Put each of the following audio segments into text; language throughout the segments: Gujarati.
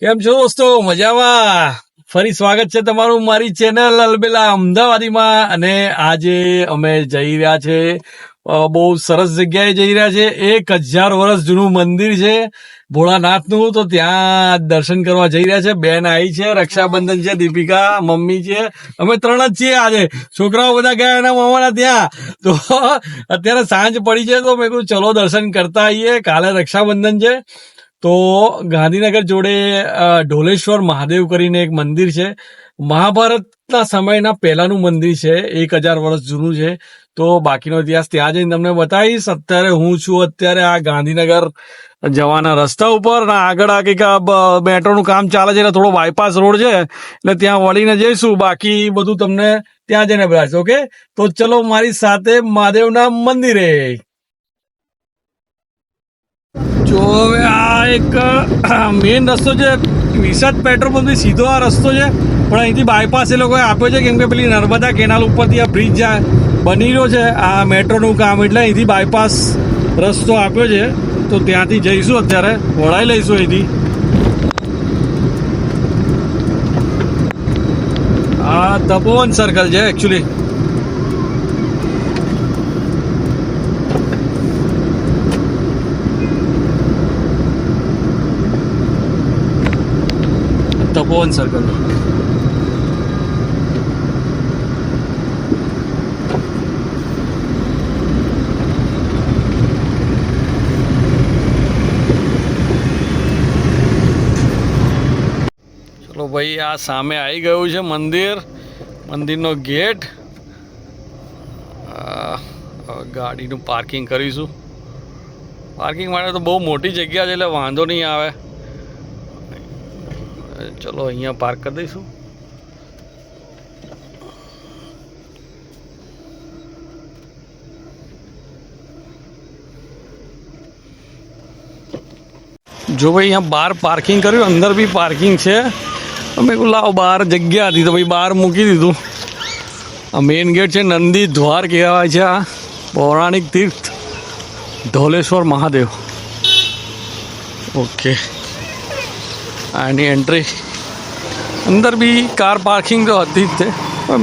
કેમ છો દોસ્તો? મજામાં? ફરી સ્વાગત છે તમારું મારી ચેનલ અલબેલા અમદાવાદીમાં. અને આજે અમે જઈ રહ્યા છે બહુ સરસ જગ્યાએ જઈ રહ્યા છે. એક હજાર વર્ષ જૂનું મંદિર છે, ભોળાનાથનું. તો ત્યાં દર્શન કરવા જઈ રહ્યા છે. બેન આવી છે, રક્ષાબંધન છે, દીપિકા, મમ્મી છે. અમે ત્રણ જ છીએ આજે. છોકરાઓ બધા ગયા એના મામાના ત્યાં. તો અત્યારે સાંજ પડી છે, તો મેં કહ્યું ચલો દર્શન કરતા આવીએ કાલે રક્ષાબંધન છે. તો ગાંધીનગર જોડે ઢોલેશ્વર મહાદેવ કરીને એક મંદિર છે. મહાભારતના સમયના પહેલાનું મંદિર છે, એક હજાર વર્ષ જૂનું છે. તો બાકીનો ઇતિહાસ ત્યાં જઈને તમને બતાવીશ. અત્યારે હું છું અત્યારે આ ગાંધીનગર જવાના રસ્તા ઉપર અને આગળ આ કંઈક મેટ્રોનું કામ ચાલે છે એટલે થોડો બાયપાસ રોડ છે, એટલે ત્યાં વળીને જઈશું. બાકી બધું તમને ત્યાં જઈને બતાવીશ, ઓકે? તો ચલો મારી સાથે મહાદેવના મંદિરે. જો હવે આ એક મેઇન રસ્તો છે વિસાદ પેટ્રોલ પંપથી સીધો આ રસ્તો છે. પણ અહીંથી બાયપાસ એ લોકોએ આપ્યો છે કેમ કે પેલી નર્મદા કેનાલ ઉપરથી આ બ્રિજ જ્યાં બની રહ્યો છે, આ મેટ્રોનું કામ. એટલે અહીંથી બાયપાસ રસ્તો આપ્યો છે. તો ત્યાંથી જઈશું અત્યારે, વળાઈ લઈશું અહીંથી. આ તપોવન સર્કલ છે એકચ્યુઅલી તપોવન સર્કલ ચલો ભાઈ, આ સામે આવી ગયું છે મંદિર. મંદિરનો ગેટ. ગાડીનું પાર્કિંગ કરીશું. પાર્કિંગ માટે તો બહુ મોટી જગ્યા છે, એટલે વાંધો નહીં આવે. ચલો, અહીંયા પાર્ક કરી દઈશું. જો ભાઈ, અહીંયા બહાર પાર્કિંગ કર્યું, અંદર બી પાર્કિંગ છે. અમે કહું લાવો બહાર જગ્યા હતી તો ભાઈ બહાર મૂકી દીધું. આ મેઇન ગેટ છે, નંદી દ્વાર કહેવાય છે આ. પૌરાણિક તીર્થ, ધોલેશ્વર મહાદેવ. ઓકે આની એન્ટ્રી અંદર બી કાર પાર્કિંગ તો હતી જ તે.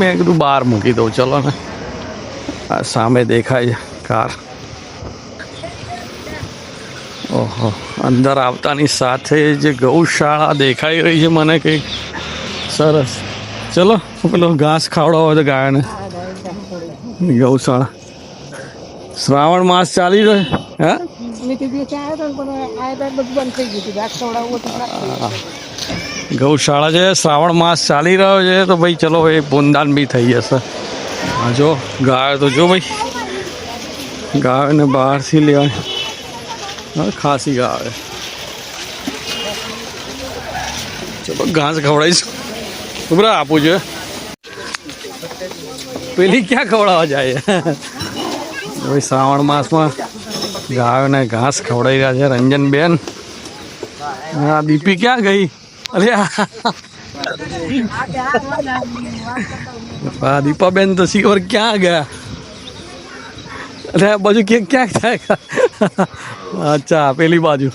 મેં કીધું બહાર મૂકી દઉં ચલો ને. આ સામે દેખાય છે કાર. ઓહો અંદર આવતાની સાથે જે ગૌશાળા દેખાઈ રહી છે મને કંઈક. સરસ. ચલો પેલો ઘાસ ખાવડાવો હોય તો ગાયને. ગૌશાળા. શ્રાવણ માસ ચાલી રહ્યો હે. ગૌશાળા છે, શ્રાવણ માસ ચાલી રહ્યો છે, તો ભાઈ ચલો એ પૂનદાન બી થઈ જશે. હા જો ગાય તો જો ભાઈ, ગાયને બહારથી લેવાની. ખાસી ગાય. ચલો ઘાસ ખવડાવીશું. ઉભરા, આપું છે. પેલી ક્યાં ખવડાવવા જાય? ભાઈ શ્રાવણ માસમાં ગાયોને ઘાસ ખવડાવી રહ્યા છે, રંજનબેન. હા દીપી ક્યાં ગઈ? અરે દીપાબેન તો સિવર ક્યાં ગયા? અરે આ બાજુ ક્યાંક ક્યાંક થાય અચ્છા પેલી બાજુ.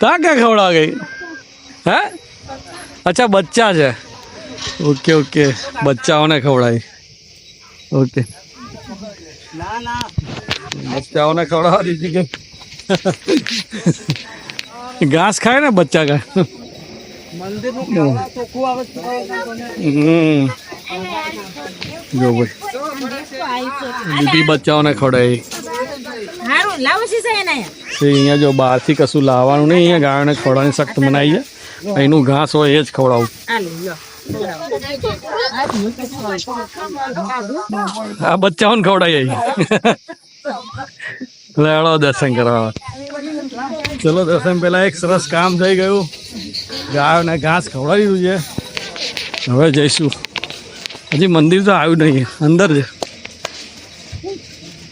ત્યાં ક્યાં ખવડાવ ગઈ? હે? અચ્છા બચ્ચા છે. Okay okay. બચ્ચાઓને ખવડાવી. ઓકે. બચ્ચાઓને ખવડાવવા દીધી કે? ઘાસ ખાય ને બચ્ચા ખાય જો ભાઈ. બચ્ચાઓને ખવડાવી. હારું લાવો છે સાહેબ એને? તે અહીંયા જો બહારથી કશું લાવવાનું નહીં અહીંયા ગાયોને ખવડાવવાની સખ્ત મનાઈ છે. અહીંનું ઘાસ હોય એ જ ખવડાવું. આ લે લ્યો. આ બચ્ચાઓને ખવડાવી લેડો દર્શન કરવા ચલો, દર્શન પહેલાં એક સરસ કામ થઈ ગયું. ગાયોને ઘાસ ખવડાવી દીધું છે. હવે જઈશું. હજી મંદિર તો આવ્યું નહીં, અંદર જ.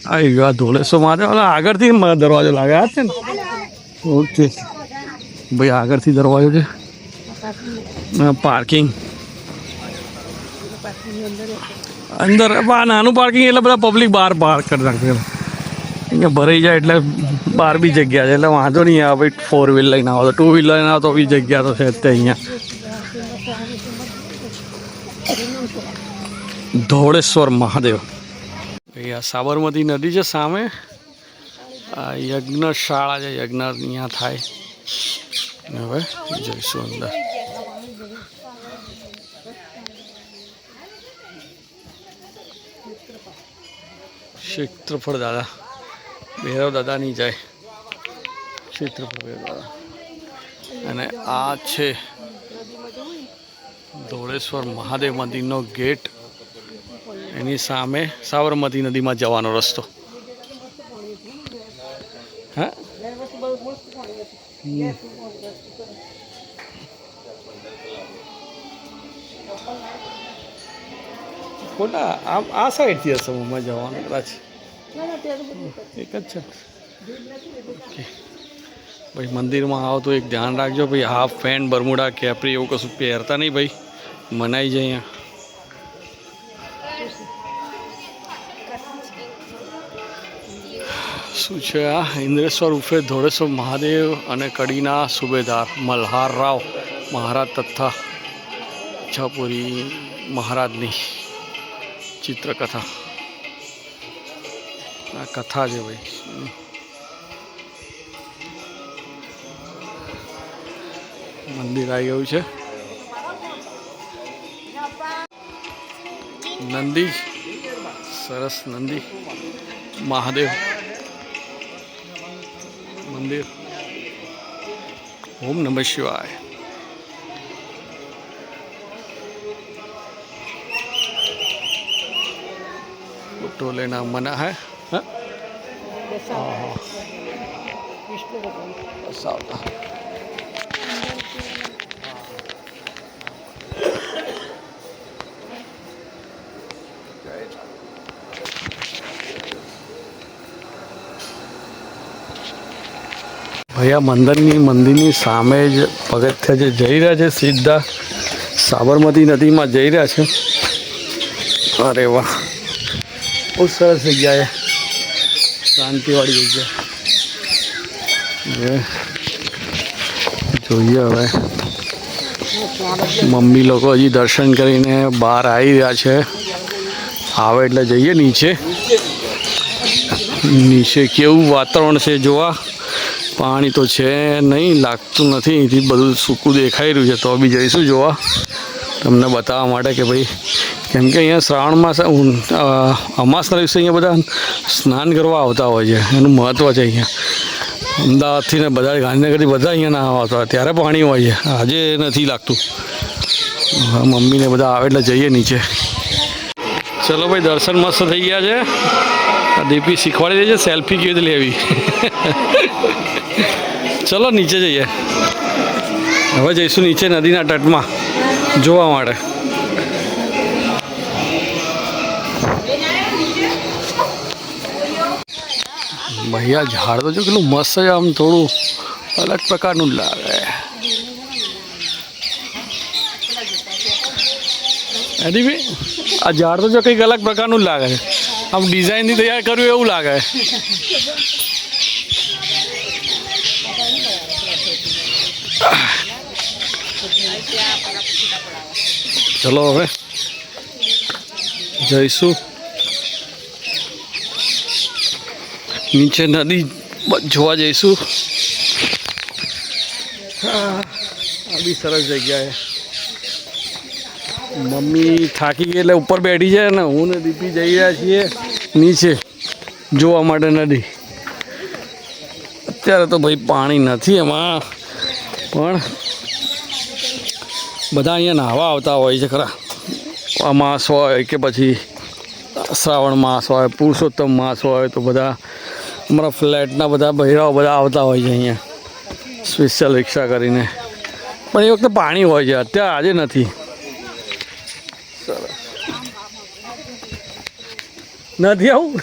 આવી ગયો આ ધોળેસો મારે? ઓલા આગળથી દરવાજો લાગે આ છે ને? ઓકે. ભાઈ, આગળથી દરવાજો છે. પાર્કિંગ અંદર નાનું પાર્કિંગ એટલે બધા પબ્લિક બહાર પાર્ક કરી નાખે અહીંયા ભરાઈ જાય એટલે બાર બી જગ્યા છે. એટલે વાંધો નહીં આવે ફોર વ્હીલ લઈને આવો. તો ટુ વ્હીલ લઈને આવો તો બી જગ્યા તો છે અત્યારે અહીંયા. ધોળેશ્વર મહાદેવ. અહીંયા સાબરમતી નદી છે સામે. આ યજ્ઞશાળા છે, યજ્ઞ અહીંયા થાય. હવે જઈશું અંદર. ક્ષેત્રફળ દાદા. ભૈરવ દાદાની જાય. ક્ષેત્રફળ ભૈરવ દાદા. અને આ છે ધોળેશ્વર મહાદેવ મંદિરનો ગેટ. એની સામે સાબરમતી નદીમાં જવાનો રસ્તો. હા? ખોટા આમ આ સાઈડથી હશે, મુંબઈ જવાનું કદાચ. એક જ છે. ઓકે. ભાઈ, મંદિરમાં આવો તો એક ધ્યાન રાખજો ભાઈ. હાફ પેન્ટ બરમુડા, કેપરી એવું કશું પહેરતા નહીં ભાઈ. મનાઈ જાય અહીંયા. શું છે આ? ઇન્દ્રેશ્વર ઉર્ફે ધોળેશ્વર મહાદેવ અને કડીના સુબેદાર મલ્હાર રાવ મહારાજ તથા છપુરી મહારાજની ચિત્રકથા. આ કથા છે ભાઈ. મંદિર આવી ગયું છે. નંદી, સરસ નંદી. મહાદેવ. મંદિર. ઓમ નમઃ શિવાય. ફોટો લેના મના હે. આ મંદિરની મંદિરની સામે જ પગથિયા જે જઈ રહ્યા છે, સીધા સાબરમતી નદીમાં જઈ રહ્યા છે. અરે વાહ, બહુ સરસ જગ્યાએ શાંતિવાળી જગ્યા. જોઈએ હવે. મમ્મી લોકો હજી દર્શન કરીને બહાર આવી રહ્યા છે. આવે એટલે જઈએ નીચે. નીચે કેવું વાતાવરણ છે જોવા? પાણી તો છે નહીં, લાગતું નથી. અહીંથી બધું સૂકું દેખાઈ રહ્યું છે. તો બી જઈશું જોવા. તમને બતાવવા માટે કે ભાઈ કેમ કે અહીંયા શ્રાવણમાં અમાસના દિવસે અહીંયા બધા સ્નાન કરવા આવતા હોય છે, એનું મહત્ત્વ છે અહીંયા. અમદાવાદથી ને બધા ગાંધીનગરથી બધા અહીંયા ના આવતા હોય, ત્યારે પાણી હોય છે, આજે નથી લાગતું. મમ્મીને બધા આવે એટલે જઈએ નીચે. ચલો ભાઈ, દર્શન મસ્ત થઈ ગયા છે. દીપી શીખવાડી દે છે, સેલ્ફી કેવી રીતે લેવી. ચલો નીચે જઈએ. હવે જઈશું નીચે નદીના તટમાં, જોવા માટે. ભૈયા ઝાડ તો જો કેટલું મસ્ત છે, આમ થોડું અલગ પ્રકારનું લાગે. એની ભાઈ આ ઝાડ તો જો કંઈક અલગ પ્રકારનું લાગે છે. આમ ડિઝાઇનથી તૈયાર કર્યું એવું લાગે. ચલો હવે જઈશું. નીચે નદી જોવા જઈશું. આ બી સરસ જગ્યાએ મમ્મી થાકી ગઈ એટલે ઉપર બેઠી છે ને હું ને દીપી જઈ રહ્યા છીએ નીચે જોવા માટે નદી અત્યારે તો ભાઈ પાણી નથી એમાં, પણ બધા અહીંયા નાહવા આવતા હોય છે ખરા. આ માસ હોય કે પછી શ્રાવણ માસ હોય, પુરુષોત્તમ માસ હોય તો બધા અમારા ફ્લેટના બધા બહેરાઓ બધા આવતા હોય છે અહીંયા. સ્પેશિયલ રિક્ષા કરીને. પણ એ વખતે પાણી હોય છે, અત્યારે આજે નથી. નથી આવું?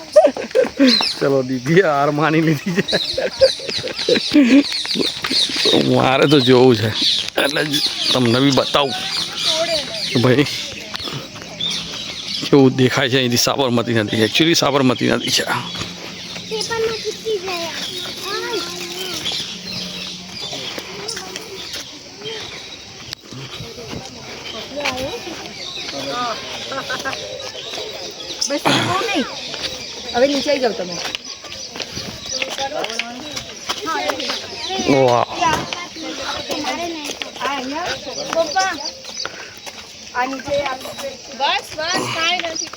ચલો દીદી હાર માની લીધી છે. મારે તો જોવું છે. એટલે તમને બી બતાવું. ભાઈ, કેવું દેખાય છે અહીંથી સાબરમતી નદી. એકચ્યુઅલી સાબરમતી નદી છે બસ બહુ નહીં. હવે નીચે આવી જાઓ તમે. પપ્પા. બસ બસ કાંઈ નથી.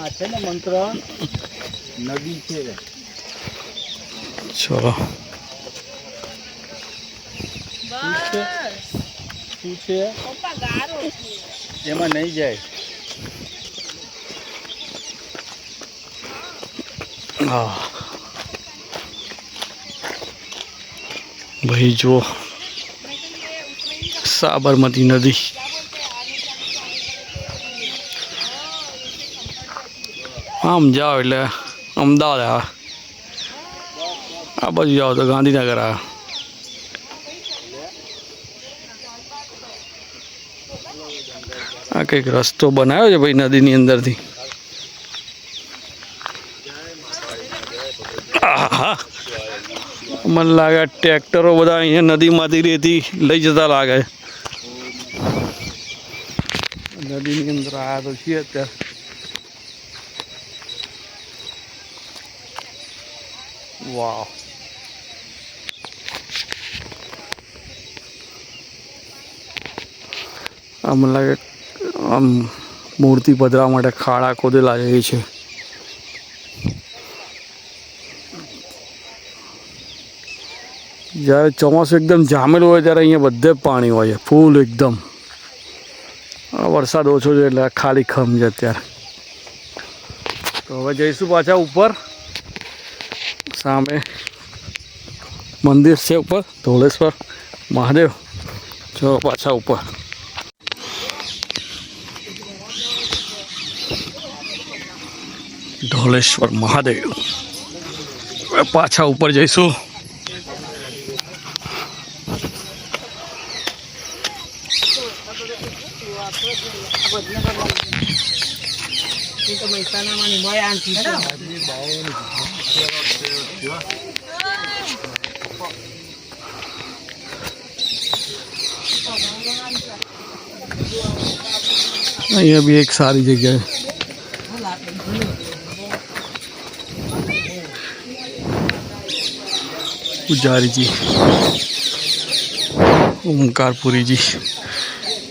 આ છે ને મંત્ર નદી છે. ચલો. શું છે. એમાં નહીં જાય. ભાઈ જુઓ. સાબરમતી નદી. આમ જાઓ એટલે અમદાવાદ આવે આ બાજુ જાઓ તો ગાંધીનગર આવે આ કંઈક રસ્તો બનાવ્યો છે ભાઈ નદીની અંદરથી. મને લાગે ટ્રેક્ટરો બધા અહીંયા નદીમાંથી રેતી લઈ જતા લાગે. નદીની અંદર આ તો છીએ અત્યારે. વાહ આ મને લાગે આમ મૂર્તિ પધરા માટે ખાડા ખોદેલા છે છે. જ્યારે ચોમાસું એકદમ જામેલું હોય ત્યારે અહીંયા બધે પાણી હોય છે, ફૂલ એકદમ. વરસાદ ઓછો છે એટલે ખાલી ખમ છે અત્યારે. તો હવે જઈશું પાછા ઉપર. સામે મંદિર છે ઉપર ધોળેશ્વર મહાદેવ. ચલો પાછા ઉપર. ધોળેશ્વર મહાદેવ હવે પાછા ઉપર જઈશું એ તો મહેસાણામાં ની મોય આંટી છે. અહીંયા બી એક સારી જગ્યાએ ઓમકારપુરી જી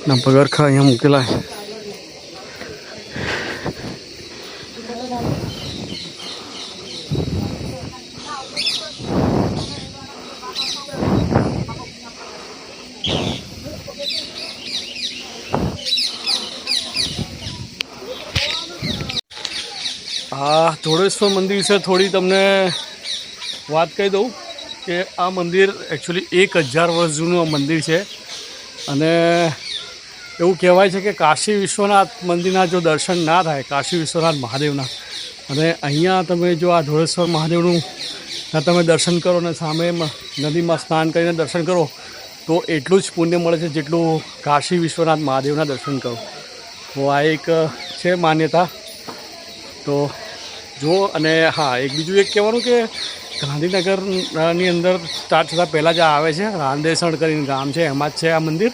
ના પગરખા અહીંયા મૂકેલા હા ધોળેશ્વર મંદિર વિશે થોડી તમને વાત કહી દઉં કે આ મંદિર એકચ્યુઅલી એક હજાર વર્ષ જૂનું આ મંદિર છે. અને એવું કહેવાય છે કે કાશી વિશ્વનાથ મંદિરના જો દર્શન ના થાય, કાશી વિશ્વનાથ મહાદેવના, અને અહીંયા તમે જો આ ધોળેશ્વર મહાદેવનું તમે દર્શન કરો અને સામે નદીમાં સ્નાન કરીને દર્શન કરો, તો એટલું જ પુણ્ય મળે છે જેટલું કાશી વિશ્વનાથ મહાદેવના દર્શન કરો. તો આ એક છે માન્યતા. તો જુઓ અને હા, એક બીજું એક કહેવાનું કે ગાંધીનગરની અંદર સ્ટાર્ટ થતાં પહેલાં જ આવે છે. રાંદેસણ કરીને ગામ છે, એમાં જ છે આ મંદિર.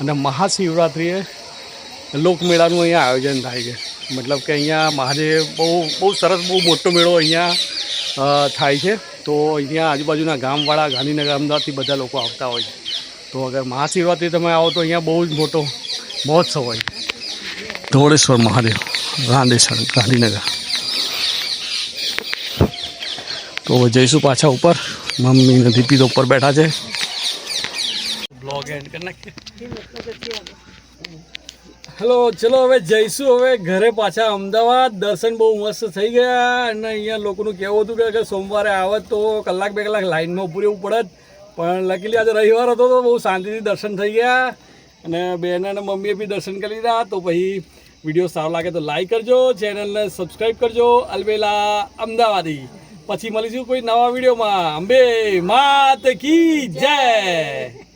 અને મહાશિવરાત્રિએ લોકમેળાનું અહીંયા આયોજન થાય છે. મતલબ કે અહીંયા મહાદેવ બહુ બહુ સરસ, બહુ મોટો મેળો અહીંયા થાય છે. તો અહીંયા આજુબાજુના ગામવાળા, ગાંધીનગર, અમદાવાદથી બધા લોકો આવતા હોય છે. તો અગર મહાશિવરાત્રિ તમે આવો તો અહીંયા બહુ જ મોટો મહોત્સવ હોય ધોળેશ્વર મહાદેવ, રાંદેસણ, ગાંધીનગર. તો જઈશું પાછા ઉપર. મમ્મી ને દીપી તો ઉપર બેઠા છે. બ્લોગ એન્ડ કરી નાખીએ. હેલો ચલો હવે જઈશું હવે ઘરે પાછા. અમદાવાદ દર્શન બહુ મસ્ત થઈ ગયા અને અહીંયા લોકોનું કહેવું હતું કે- સોમવારે આવત તો કલાક બે કલાક લાઈનમાં ઊભું રહેવું પડત પણ લકીલી આજે રવિવાર હતો તો બહુ શાંતિથી દર્શન થઈ ગયા. અને બેન અને મમ્મીએ બી દર્શન કરી લીધા. તો પછી વીડિયો સારો લાગે તો લાઈક કરજો ચેનલને સબસ્ક્રાઈબ કરજો. અલબેલા, અમદાવાદી. પછી મળીશું કોઈ નવા વિડીયોમાં. અંબે માત કી જય.